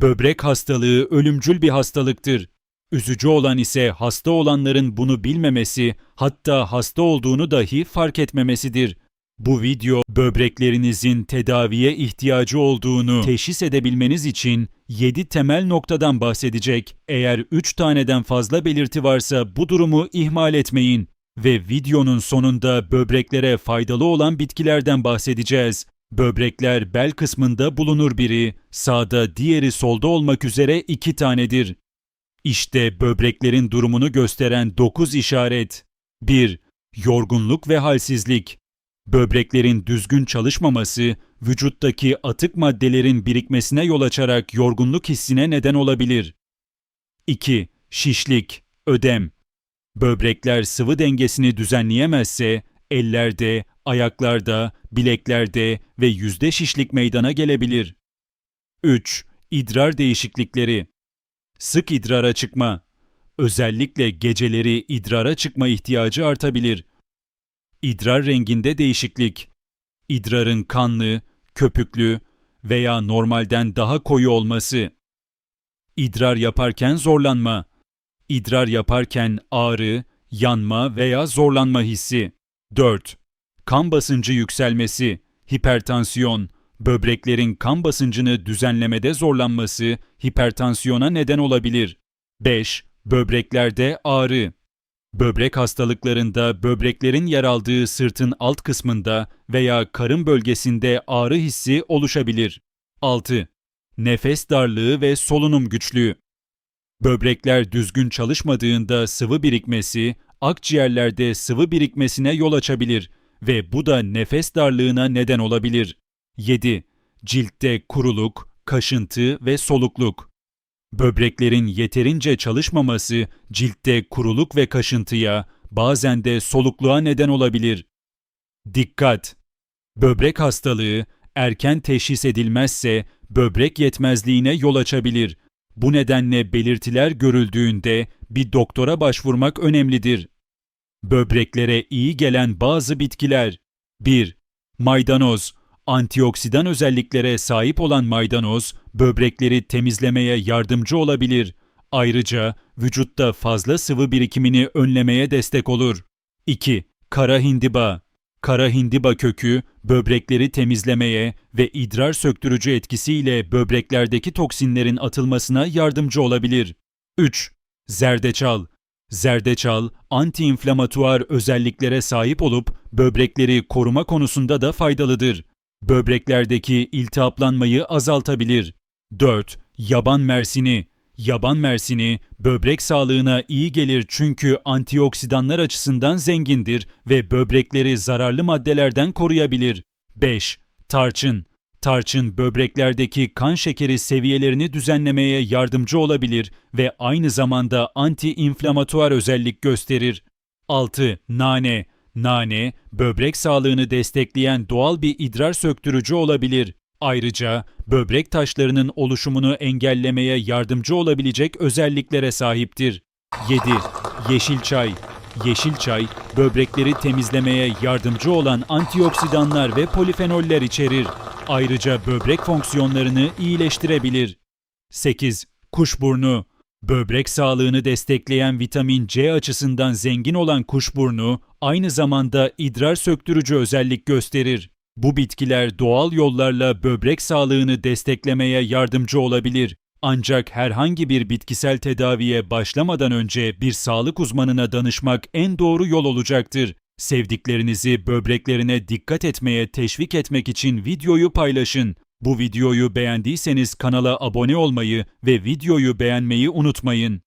Böbrek hastalığı ölümcül bir hastalıktır. Üzücü olan ise hasta olanların bunu bilmemesi, hatta hasta olduğunu dahi fark etmemesidir. Bu video böbreklerinizin tedaviye ihtiyacı olduğunu teşhis edebilmeniz için 7 temel noktadan bahsedecek. Eğer 3 taneden fazla belirti varsa bu durumu ihmal etmeyin ve videonun sonunda böbreklere faydalı olan bitkilerden bahsedeceğiz. Böbrekler bel kısmında bulunur biri, sağda diğeri solda olmak üzere iki tanedir. İşte böbreklerin durumunu gösteren 9 işaret. 1. Yorgunluk ve halsizlik. Böbreklerin düzgün çalışmaması, vücuttaki atık maddelerin birikmesine yol açarak yorgunluk hissine neden olabilir. 2. Şişlik, ödem. Böbrekler sıvı dengesini düzenleyemezse, ellerde, ayaklarda, bileklerde ve yüzde şişlik meydana gelebilir. 3. İdrar değişiklikleri. Sık idrara çıkma. Özellikle geceleri idrara çıkma ihtiyacı artabilir. İdrar renginde değişiklik. İdrarın kanlı, köpüklü veya normalden daha koyu olması. İdrar yaparken zorlanma. İdrar yaparken ağrı, yanma veya zorlanma hissi. 4. Kan basıncı yükselmesi, hipertansiyon, böbreklerin kan basıncını düzenlemede zorlanması hipertansiyona neden olabilir. 5. Böbreklerde ağrı. Böbrek hastalıklarında böbreklerin yer aldığı sırtın alt kısmında veya karın bölgesinde ağrı hissi oluşabilir. 6. Nefes darlığı ve solunum güçlüğü. Böbrekler düzgün çalışmadığında sıvı birikmesi, akciğerlerde sıvı birikmesine yol açabilir ve bu da nefes darlığına neden olabilir. 7. Ciltte kuruluk, kaşıntı ve solukluk. Böbreklerin yeterince çalışmaması ciltte kuruluk ve kaşıntıya, bazen de solukluğa neden olabilir. Dikkat! Böbrek hastalığı erken teşhis edilmezse böbrek yetmezliğine yol açabilir. Bu nedenle belirtiler görüldüğünde bir doktora başvurmak önemlidir. Böbreklere iyi gelen bazı bitkiler 1. Maydanoz Antioksidan özelliklere sahip olan maydanoz, böbrekleri temizlemeye yardımcı olabilir. Ayrıca vücutta fazla sıvı birikimini önlemeye destek olur. 2. Kara hindiba Kara hindiba kökü, böbrekleri temizlemeye ve idrar söktürücü etkisiyle böbreklerdeki toksinlerin atılmasına yardımcı olabilir. 3. Zerdeçal Zerdeçal, antiinflamatuar özelliklere sahip olup böbrekleri koruma konusunda da faydalıdır. Böbreklerdeki iltihaplanmayı azaltabilir. 4. Yaban mersini Yaban mersini böbrek sağlığına iyi gelir çünkü antioksidanlar açısından zengindir ve böbrekleri zararlı maddelerden koruyabilir. 5. Tarçın Tarçın böbreklerdeki kan şekeri seviyelerini düzenlemeye yardımcı olabilir ve aynı zamanda anti-inflamatuar özellik gösterir. 6. Nane Nane, böbrek sağlığını destekleyen doğal bir idrar söktürücü olabilir. Ayrıca böbrek taşlarının oluşumunu engellemeye yardımcı olabilecek özelliklere sahiptir. 7. Yeşil çay Yeşil çay, böbrekleri temizlemeye yardımcı olan antioksidanlar ve polifenoller içerir. Ayrıca böbrek fonksiyonlarını iyileştirebilir. 8. Kuşburnu Böbrek sağlığını destekleyen vitamin C açısından zengin olan kuşburnu, aynı zamanda idrar söktürücü özellik gösterir. Bu bitkiler doğal yollarla böbrek sağlığını desteklemeye yardımcı olabilir. Ancak herhangi bir bitkisel tedaviye başlamadan önce bir sağlık uzmanına danışmak en doğru yol olacaktır. Sevdiklerinizi böbreklerine dikkat etmeye teşvik etmek için videoyu paylaşın. Bu videoyu beğendiyseniz kanala abone olmayı ve videoyu beğenmeyi unutmayın.